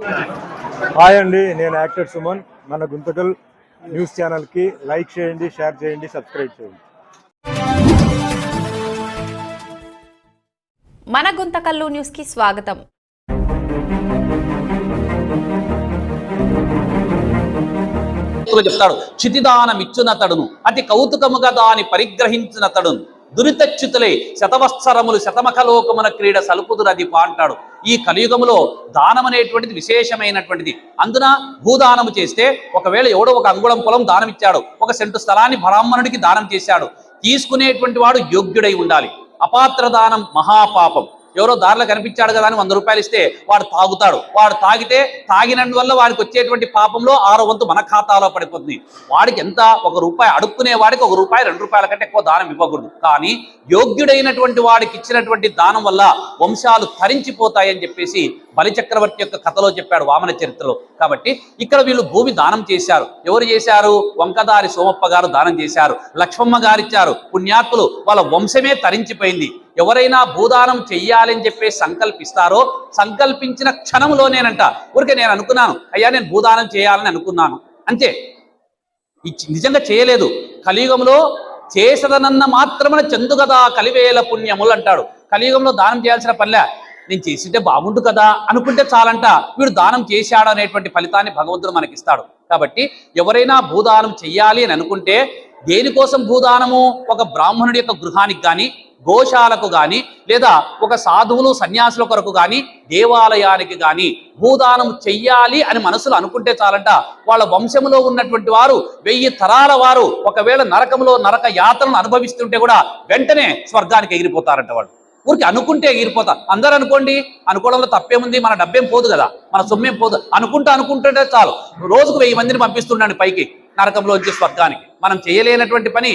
Hi అండి నేను actor Suman. మన గుంతకల్ న్యూస్ ఛానల్కి లైక్ చేయండి షేర్ చేయండి సబ్స్క్రైబ్ చేయండి. మన గుంతకల్లు న్యూస్కి స్వాగతం. చెప్తాడు క్షితిదానమిచ్చునతడును అతి కౌతుకముగా దాని పరిగ్రహించినతడును. దురితచ్యుతులే శతవత్సరములు శతమఖలోకమున క్రీడ సలుపుదురది అంటాడు. ఈ కలియుగములో దానం అనేటువంటిది విశేషమైనటువంటిది. అందున భూదానము చేస్తే ఒకవేళ ఎవడో ఒక అంగుళం పొలం దానం ఇచ్చాడు ఒక సెంటు స్థలాన్ని బ్రాహ్మణుడికి దానం చేశాడు తీసుకునేటువంటి వాడు యోగ్యుడై ఉండాలి. అపాత్ర దానం మహాపాపం. ఎవరో దారిలో కనిపించాడు కదా అని వంద రూపాయలు ఇస్తే వాడు తాగుతాడు. వాడు తాగితే తాగినందువల్ల వాడికి వచ్చేటువంటి పాపంలో ఆరో వంతు మన ఖాతాలో పడిపోతుంది. వాడికి ఎంత? ఒక రూపాయి అడుక్కునే వాడికి ఒక రూపాయి రెండు రూపాయల కంటే ఎక్కువ దానం ఇవ్వకూడదు. కానీ యోగ్యుడైనటువంటి వాడికి ఇచ్చినటువంటి దానం వల్ల వంశాలు తరించిపోతాయని చెప్పేసి బలిచక్రవర్తి యొక్క కథలో చెప్పాడు వామన చరిత్రలో. కాబట్టి ఇక్కడ వీళ్ళు భూమి దానం చేశారు. ఎవరు చేశారు? వంకదారి సోమప్ప గారు దానం చేశారు. లక్ష్మమ్మ గారు ఇచ్చారు. పుణ్యాత్ములు వాళ్ళ వంశమే తరించిపోయింది. ఎవరైనా భూదానం చెయ్యాలని చెప్పేసి సంకల్పిస్తారో సంకల్పించిన క్షణంలోనేనంట ఊరికే నేను అనుకున్నాను అయ్యా నేను భూదానం చేయాలని అనుకున్నాను. అంతే. నిజంగా చేయలేదు. కలియుగంలో చేసదనన్న మాత్రమే చెందు కదా కలివేల పుణ్యములు అంటాడు. కలియుగంలో దానం చేయాల్సిన పనిలే. నేను చేసింటే బాగుండు కదా అనుకుంటే చాలంట. వీడు దానం చేశాడు అనేటువంటి ఫలితాన్ని భగవంతుడు మనకిస్తాడు. కాబట్టి ఎవరైనా భూదానం చెయ్యాలి అని అనుకుంటే దేనికోసం భూదానము? ఒక బ్రాహ్మణుడి యొక్క గృహానికి కానీ గోశాలకు గాని లేదా ఒక సాధువులు సన్యాసుల కొరకు గాని దేవాలయానికి గాని భూదానం చెయ్యాలి అని మనసులు అనుకుంటే చాలంట. వాళ్ళ వంశంలో ఉన్నటువంటి వారు వెయ్యి తరాల వారు ఒకవేళ నరకంలో నరక యాత్రను అనుభవిస్తుంటే కూడా వెంటనే స్వర్గానికి ఎగిరిపోతారంట వాళ్ళు. ఊరికి అనుకుంటే ఈరిపోతా అందరూ అనుకోండి అనుకోవడంలో తప్పేముంది? మన డబ్బేం పోదు కదా. మన సొమ్మేం పోదు. అనుకుంటా అనుకుంటుంటే చాలు. రోజుకు వెయ్యి మందిని పంపిస్తున్నాడు పైకి నరకంలోంచి స్వర్గానికి. మనం చేయలేనటువంటి పని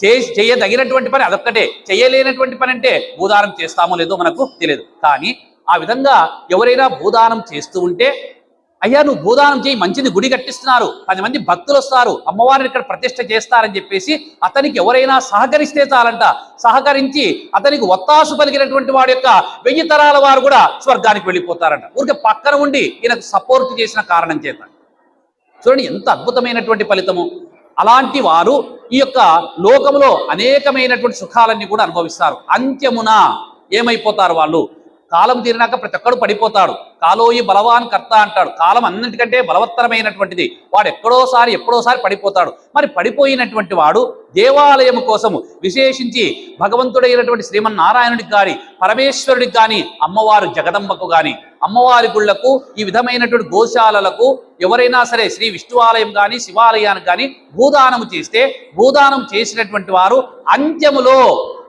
చే చేయదగినటువంటి పని అదొక్కటే. చేయలేనటువంటి పని అంటే భూదానం చేస్తామో లేదో మనకు తెలియదు కానీ ఆ విధంగా ఎవరైనా భూదానం చేస్తూ ఉంటే అయ్యా నువ్వు భూదానం చేయి మంచిది గుడి కట్టిస్తున్నారు పది మంది భక్తులు వస్తారు అమ్మవారిని ఇక్కడ ప్రతిష్ట చేస్తారని చెప్పేసి అతనికి ఎవరైనా సహకరిస్తే చాలంట. సహకరించి అతనికి ఒత్తాసు పలికినటువంటి వాడి యొక్క వెయ్యి తరాల వారు కూడా స్వర్గానికి వెళ్ళిపోతారంట. ఊరికే పక్కన ఉండి ఈయనకు సపోర్ట్ చేసిన కారణం చేత. చూడండి ఎంత అద్భుతమైనటువంటి ఫలితము. అలాంటి వారు ఈ యొక్క లోకములో అనేకమైనటువంటి సుఖాలన్నీ కూడా అనుభవిస్తారు. అంత్యమున ఏమైపోతారు వాళ్ళు? కాలం తీరినాక ప్రతి ఒక్కడు పడిపోతాడు. కాలోయి బలవాన్ కర్త అంటాడు. కాలం అన్నింటికంటే బలవత్తరమైనటువంటిది. వాడు ఎక్కడోసారి ఎప్పుడోసారి పడిపోతాడు. మరి పడిపోయినటువంటి వాడు దేవాలయం కోసము విశేషించి భగవంతుడైనటువంటి శ్రీమన్నారాయణుడికి కానీ పరమేశ్వరుడికి కానీ అమ్మవారు జగదంబకు కానీ అమ్మవారి గుళ్ళకు ఈ విధమైనటువంటి గోశాలలకు ఎవరైనా సరే శ్రీ విష్ణువాలయం కానీ శివాలయానికి కానీ భూదానము చేస్తే భూదానం చేసినటువంటి వారు అంత్యములో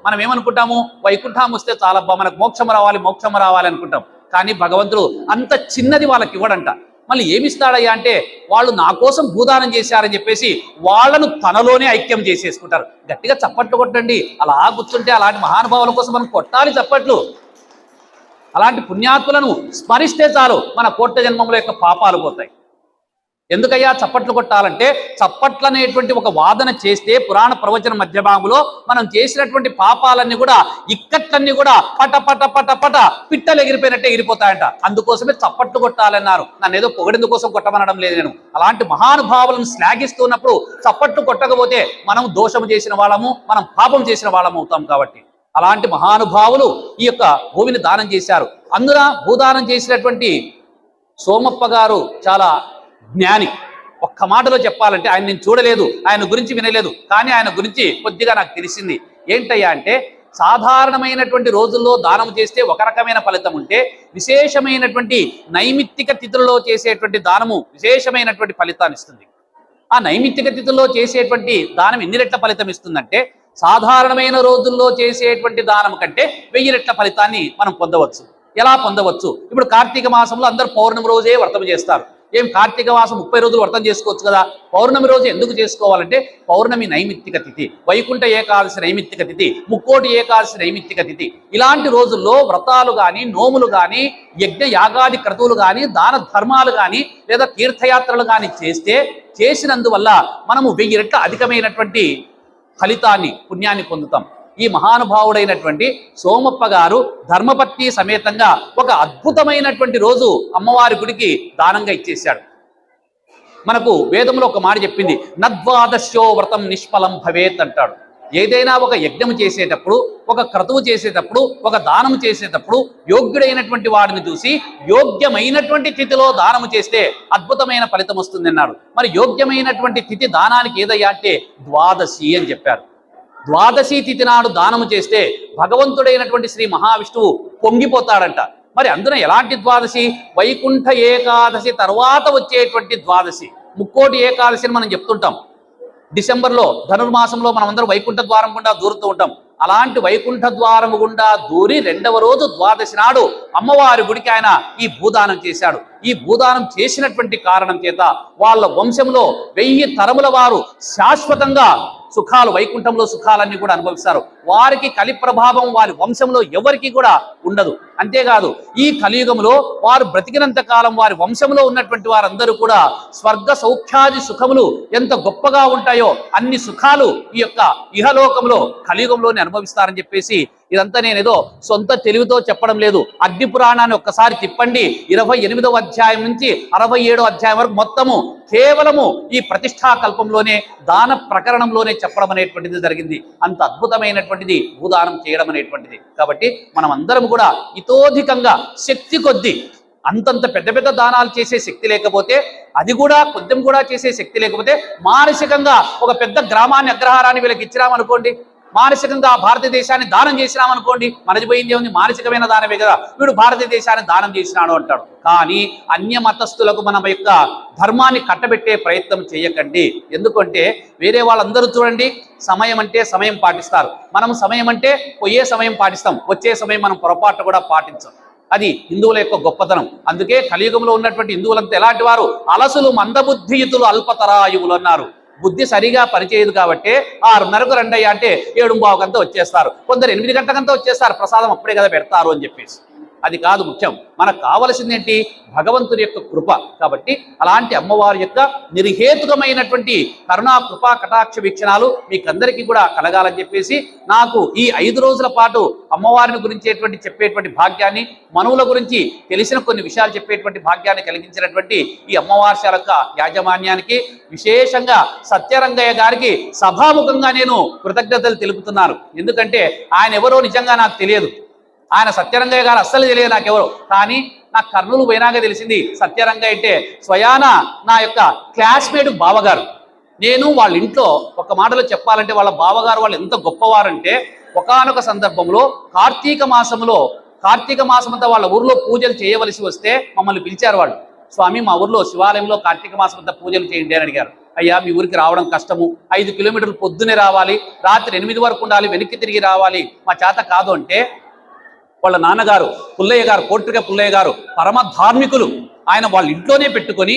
మనం ఏమనుకుంటాము? వైకుంఠం వస్తే చాలబ్బా మనకు మోక్షం రావాలి మోక్షం రావాలి అనుకుంటాం. కానీ భగవంతుడు అంత చిన్నది వాళ్ళకి ఇవ్వడంట. మళ్ళీ ఏమిస్తాడయ్యా అంటే వాళ్ళు నా కోసం భూదానం చేశారని చెప్పేసి వాళ్ళను తనలోనే ఐక్యం చేసేసుకుంటారు. గట్టిగా చప్పట్లు కొట్టండి. అలా కూర్చుంటే అలాంటి మహానుభావుల కోసం మనం కొట్టాలి చప్పట్లు. అలాంటి పుణ్యాత్ములను స్మరిస్తే చాలు మన కోట్ల జన్మముల యొక్క పాపాలు పోతాయి. ఎందుకయ్యా? చప్పట్లు కొట్టాలంటే చప్పట్లు అనేటువంటి ఒక వాదన చేస్తే పురాణ ప్రవచన మధ్య భాగంలో మనం చేసినటువంటి పాపాలన్నీ కూడా ఇక్కట్లన్నీ కూడా పట పట పట పట పిట్టలు ఎగిరిపోయినట్టే ఎగిరిపోతాయంట. అందుకోసమే చప్పట్లు కొట్టాలన్నారు. నన్ను ఏదో పొగడిందు కోసం కొట్టమనడం లేదు నేను. అలాంటి మహానుభావులను శ్లాఘిస్తున్నప్పుడు చప్పట్లు కొట్టకపోతే మనం దోషము చేసిన వాళ్ళము మనం పాపం చేసిన వాళ్ళము అవుతాం కాబట్టి. అలాంటి మహానుభావులు ఈ యొక్క భూమిని దానం చేశారు. అందున భూదానం చేసినటువంటి సోమప్ప గారు చాలా జ్ఞాని. ఒక్క మాటలో చెప్పాలంటే ఆయన నేను చూడలేదు ఆయన గురించి వినలేదు కానీ ఆయన గురించి కొద్దిగా నాకు తెలిసింది. ఏంటయ్యా అంటే సాధారణమైనటువంటి రోజుల్లో దానం చేస్తే ఒక రకమైన ఫలితం ఉంటే విశేషమైనటువంటి నైమిత్తిక తిథుల్లో చేసేటువంటి దానము విశేషమైనటువంటి ఫలితాన్ని ఇస్తుంది. ఆ నైమిత్తిక తిథుల్లో చేసేటువంటి దానం ఎన్ని రెట్ల ఫలితం ఇస్తుందంటే సాధారణమైన రోజుల్లో చేసేటువంటి దానం కంటే వెయ్యి రెట్ల ఫలితాన్ని మనం పొందవచ్చు. ఎలా పొందవచ్చు? ఇప్పుడు కార్తీక మాసంలో అందరూ పౌర్ణమి రోజే వ్రతం చేస్తారు. ఏం కార్తీక మాసం ముప్పై రోజులు వ్రతం చేసుకోవచ్చు కదా? పౌర్ణమి రోజు ఎందుకు చేసుకోవాలంటే పౌర్ణమి నైమిత్తిక తిథి వైకుంఠ ఏకాదశి నైమిత్తిక తిథి ముక్కోటి ఏకాదశి నైమిత్తిక తిథి. ఇలాంటి రోజుల్లో వ్రతాలు కానీ నోములు కానీ యజ్ఞ యాగాది క్రతువులు కానీ దాన ధర్మాలు కానీ లేదా తీర్థయాత్రలు కానీ చేస్తే చేసినందువల్ల మనము వెయ్యి రెట్ల అధికమైనటువంటి ఫలితాన్ని పుణ్యాన్ని పొందుతాం. ఈ మహానుభావుడైనటువంటి సోమప్ప గారు ధర్మపత్ని సమేతంగా ఒక అద్భుతమైనటువంటి రోజు అమ్మవారి గుడికి దానంగా ఇచ్చేశాడు. మనకు వేదంలో ఒక మాట చెప్పింది నద్వాదశ్యో వ్రతం నిష్ఫలం భవేత్ అంటాడు. ఏదైనా ఒక యజ్ఞం చేసేటప్పుడు ఒక క్రతువు చేసేటప్పుడు ఒక దానం చేసేటప్పుడు యోగ్యుడైనటువంటి వాడిని చూసి యోగ్యమైనటువంటి తిథిలో దానము చేస్తే అద్భుతమైన ఫలితం వస్తుంది అన్నాడు మరి యోగ్యమైనటువంటి తిథి దానానికి ఏదయ్యా అంటే ద్వాదశి అని చెప్పారు. ద్వాదశి తిథి నాడు దానము చేస్తే భగవంతుడైనటువంటి శ్రీ మహావిష్ణువు పొంగిపోతాడంట. మరి అందున ఎలాంటి ద్వాదశి? వైకుంఠ ఏకాదశి తర్వాత వచ్చేటువంటి ద్వాదశి. ముక్కోటి ఏకాదశిని మనం చెప్తుంటాం. డిసెంబర్లో ధనుర్మాసంలో మనం అందరం వైకుంఠ ద్వారం గుండా దూరుతూ ఉంటాం. అలాంటి వైకుంఠ ద్వారము గుండా దూరి రెండవ రోజు ద్వాదశి నాడు అమ్మవారి గుడికి ఆయన ఈ భూదానం చేశాడు. ఈ భూదానం చేసినటువంటి కారణం చేత వాళ్ళ వంశంలో వెయ్యి తరముల వారు శాశ్వతంగా సుఖాలు వైకుంఠంలో సుఖాలన్నీ కూడా అనుభవిస్తారు. వారికి కలి ప్రభావం వారి వంశంలో ఎవరికి కూడా ఉండదు. అంతేకాదు ఈ కలియుగంలో వారు బ్రతికినంత కాలం వారి వంశంలో ఉన్నటువంటి వారందరూ కూడా స్వర్గ సౌఖ్యాది సుఖములు ఎంత గొప్పగా ఉంటాయో అన్ని సుఖాలు ఈ యొక్క ఇహలోకంలో కలియుగంలోనే అనుభవిస్తారని చెప్పేసి ఇదంతా నేను ఏదో సొంత తెలివితో చెప్పడం లేదు. అగ్ని పురాణాన్ని ఒక్కసారి తిప్పండి. ఇరవై ఎనిమిదవ అధ్యాయం నుంచి అరవై ఏడో అధ్యాయం వరకు మొత్తము కేవలము ఈ ప్రతిష్టా కల్పంలోనే దాన ప్రకరణంలోనే చెప్పడం అనేటువంటిది జరిగింది. అంత అద్భుతమైనటువంటిది భూదానం చేయడం అనేటువంటిది. కాబట్టి మనం అందరం కూడా ఇతోధికంగా శక్తి కొద్దీ అంతంత పెద్ద పెద్ద దానాలు చేసే శక్తి లేకపోతే అది కూడా కొద్దిం కూడా చేసే శక్తి లేకపోతే మానసికంగా ఒక పెద్ద గ్రామాన్ని అగ్రహారాన్ని వీళ్ళకి ఇచ్చినామనుకోండి మానసికంగా భారతదేశాన్ని దానం చేసినామనుకోండి మనది పోయింది ఉంది మానసికమైన దానమే కదా. వీడు భారతదేశాన్ని దానం చేసినాడు అంటాడు. కానీ అన్య మతస్థులకు మన యొక్క ధర్మాన్ని కట్టబెట్టే ప్రయత్నం చేయకండి. ఎందుకంటే వేరే వాళ్ళందరూ చూడండి సమయం అంటే సమయం పాటిస్తారు. మనం సమయం అంటే పోయే సమయం పాటిస్తాం. వచ్చే సమయం మనం పొరపాటు కూడా పాటించాం. అది హిందువుల యొక్క గొప్పతనం. అందుకే కలియుగంలో ఉన్నటువంటి హిందువులంతా ఎలాంటి వారు? అలసులు మందబుద్ధియుతులు అల్పతరాయువులు అన్నారు. బుద్ధి సరిగా పనిచేయదు కాబట్టి ఆరున్నరకు రెండయ్యా అంటే ఏడు బావుకంతా వచ్చేస్తారు. కొందరు ఎనిమిది గంటకంతా వచ్చేస్తారు. ప్రసాదం అప్పుడే కదా పెడతారు అని చెప్పేసి. అది కాదు ముఖ్యం. మనకు కావలసింది ఏంటి భగవంతుని యొక్క కృప. కాబట్టి అలాంటి అమ్మవారి యొక్క నిర్హేతుకమైనటువంటి కరుణా కృపా కటాక్ష వీక్షణాలు మీకందరికీ కూడా కలగాలని చెప్పేసి నాకు ఈ ఐదు రోజుల పాటు అమ్మవారిని గురించేటువంటి చెప్పేటువంటి భాగ్యాన్ని మనువుల గురించి తెలిసిన కొన్ని విషయాలు చెప్పేటువంటి భాగ్యాన్ని కలిగించినటువంటి ఈ అమ్మవార్షాల యొక్క యాజమాన్యానికి విశేషంగా సత్యరంగయ్య గారికి సభాముఖంగా నేను కృతజ్ఞతలు తెలుపుతున్నాను. ఎందుకంటే ఆయన ఎవరో నిజంగా నాకు తెలియదు. ఆయన సత్యరంగయ్య గారు అస్సలు తెలియదు నాకెవరు. కానీ నా కర్నూలు పోయినాక తెలిసింది సత్యరంగయ్య అంటే స్వయాన నా యొక్క క్లాస్మేట్ బావగారు. నేను వాళ్ళ ఇంట్లో ఒక మాటలో చెప్పాలంటే వాళ్ళ బావగారు వాళ్ళు ఎంత గొప్పవారంటే ఒకానొక సందర్భంలో కార్తీక మాసంలో కార్తీక మాసం అంతా వాళ్ళ ఊర్లో పూజలు చేయవలసి వస్తే మమ్మల్ని పిలిచారు వాళ్ళు. స్వామి మా ఊర్లో శివాలయంలో కార్తీక మాసం అంతా పూజలు చేయండి అని అడిగారు. అయ్యా మీ ఊరికి రావడం కష్టము. ఐదు కిలోమీటర్లు పొద్దునే రావాలి. రాత్రి ఎనిమిది వరకు ఉండాలి. వెనక్కి తిరిగి రావాలి. మా చేత కాదు అంటే వాళ్ళ నాన్నగారు పుల్లయ్య గారు కోట్రిక పుల్లయ్య గారు పరమ ధార్మికులు. ఆయన వాళ్ళ ఇంట్లోనే పెట్టుకొని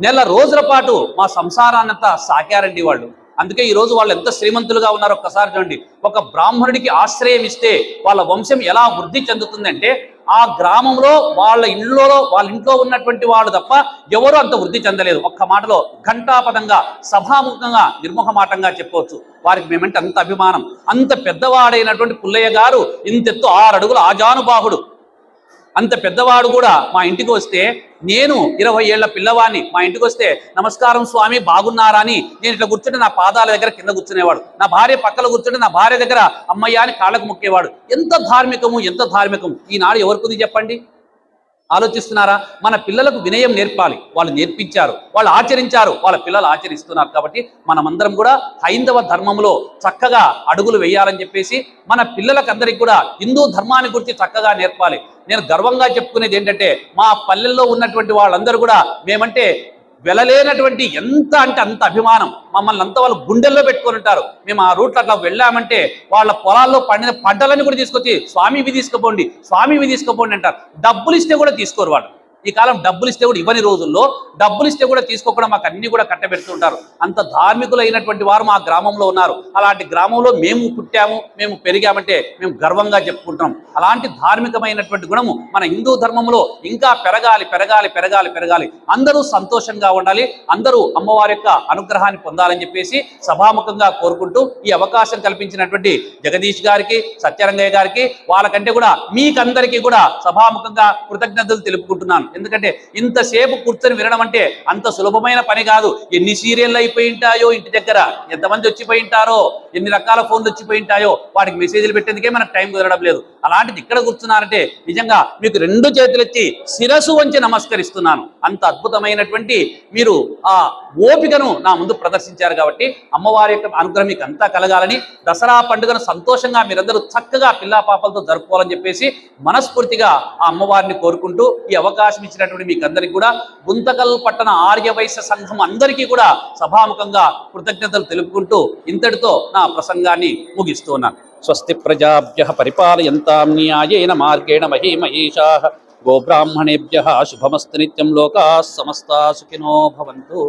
నెల రోజుల పాటు మా సంసారాన్నంతా సాకారండి వాళ్ళు. అందుకే ఈ రోజు వాళ్ళు ఎంత శ్రీమంతులుగా ఉన్నారో ఒక్కసారి చూడండి. ఒక బ్రాహ్మణుడికి ఆశ్రయం ఇస్తే వాళ్ళ వంశం ఎలా వృద్ధి చెందుతుందంటే ఆ గ్రామంలో వాళ్ళ ఇళ్ళలో వాళ్ళ ఇంట్లో ఉన్నటువంటి వాళ్ళు తప్ప ఎవరు అంత వృద్ధి చెందలేదు. ఒక్క మాటలో ఘంటాపదంగా సభాముఖంగా నిర్ముఖమాటంగా చెప్పవచ్చు. వారికి మేమంటే అంత అభిమానం. అంత పెద్దవాడైనటువంటి పుల్లయ్య గారు ఇంతెత్తు ఆరు అడుగుల ఆజానుబాహుడు. అంత పెద్దవాడు కూడా మా ఇంటికి వస్తే నేను ఇరవై ఏళ్ళ పిల్లవాడిని మా ఇంటికి వస్తే నమస్కారం స్వామి బాగున్నారా అని నేను ఇట్లా కూర్చుంటే నా పాదాల దగ్గర కింద కూర్చునేవాడు. నా భార్య పక్కన కూర్చుంటే నా భార్య దగ్గర అమ్మయ్య అని కాళ్ళకు మొక్కేవాడు. ఎంత ధార్మికము ఎంత ధార్మికము? ఈనాడు ఎవరికి చెప్పండి? ఆలోచిస్తున్నారా? మన పిల్లలకు వినయం నేర్పాలి. వాళ్ళు నేర్పించారు. వాళ్ళు ఆచరించారు. వాళ్ళ పిల్లలు ఆచరిస్తున్నారు కాబట్టి మనమందరం కూడా హైందవ ధర్మంలో చక్కగా అడుగులు వేయాలని చెప్పేసి మన పిల్లలకందరికీ కూడా హిందూ ధర్మాన్ని గురించి చక్కగా నేర్పాలి. నేను గర్వంగా చెప్పుకునేది ఏంటంటే మా పల్లెల్లో ఉన్నటువంటి వాళ్ళందరూ కూడా మేమంటే వెళ్ళలేనటువంటి ఎంత అంటే అంత అభిమానం. మమ్మల్ని అంతా వాళ్ళు గుండెల్లో పెట్టుకొని ఉంటారు. మేము ఆ రూట్లో అట్లా వెళ్ళామంటే వాళ్ళ పొలాల్లో పండిన పంటలన్నీ కూడా తీసుకొచ్చి స్వామివి తీసుకుపోండి స్వామివి తీసుకుపోండి అంటారు. డబ్బులు ఇస్తే కూడా తీసుకోరు వాళ్ళు. ఈ కాలం డబ్బులు ఇస్తే కూడా ఇవ్వని రోజుల్లో డబ్బులు ఇస్తే కూడా తీసుకోకుండా మాకు అన్ని కూడా కట్టబెడుతుంటారు. అంత ధార్మికులైనటువంటి వారు మా గ్రామంలో ఉన్నారు. అలాంటి గ్రామంలో మేము పుట్టాము మేము పెరిగామంటే మేము గర్వంగా చెప్పుకుంటాం అలాంటి ధార్మికమైనటువంటి గుణము మన హిందూ ధర్మంలో ఇంకా పెరగాలి పెరగాలి పెరగాలి పెరగాలి. అందరూ సంతోషంగా ఉండాలి అందరూ అమ్మవారి యొక్క అనుగ్రహాన్ని పొందాలని చెప్పేసి సభాముఖంగా కోరుకుంటూ ఈ అవకాశం కల్పించినటువంటి జగదీష్ గారికి సత్యరంగయ్య గారికి వాళ్ళకంటే కూడా మీకందరికీ కూడా సభాముఖంగా కృతజ్ఞతలు తెలుపుకుంటున్నాను. ఎందుకంటే ఇంతసేపు కూర్చొని వినడం అంటే అంత సులభమైన పని కాదు. ఎన్ని సీరియళ్ళు అయిపోయి ఉంటాయో ఇంటి దగ్గర ఎంతమంది వచ్చిపోయి ఉంటారో ఎన్ని రకాల ఫోన్లు వచ్చిపోయి ఉంటాయో వాటికి మెసేజ్లు పెట్టేందుకే మనకు టైం కుదరడం లేదు. అలాంటిది ఇక్కడ కూర్చున్నారంటే నిజంగా మీకు రెండు చేతులు శిరసు వంచి నమస్కరిస్తున్నాను. అంత అద్భుతమైనటువంటి మీరు ఆ ఓపికను నా ముందు ప్రదర్శించారు కాబట్టి అమ్మవారి యొక్క అనుగ్రహం మీకు అంతా కలగాలని దసరా పండుగను సంతోషంగా మీరందరూ చక్కగా పిల్లా పాపలతో జరుపుకోవాలని చెప్పేసి మనస్ఫూర్తిగా ఆ అమ్మవారిని కోరుకుంటూ ఈ అవకాశం ఇచ్చినటువంటి మీకు అందరికీ కూడా గుంతకల్ పట్టణ ఆర్యవైశ్య సంఘం అందరికీ కూడా సభాముఖంగా కృతజ్ఞతలు తెలుపుకుంటూ ఇంతటితో నా ప్రసంగాన్ని ముగిస్తున్నాను. స్వస్తి ప్రజాభ్య పరిపాలయంతాం న్యాయేన మార్గేణ మహీమహీషా. గోబ్రాహ్మణేభ్య శుభమస్తు నిత్యం లోకా సమస్తా సుఖినో భవంతు.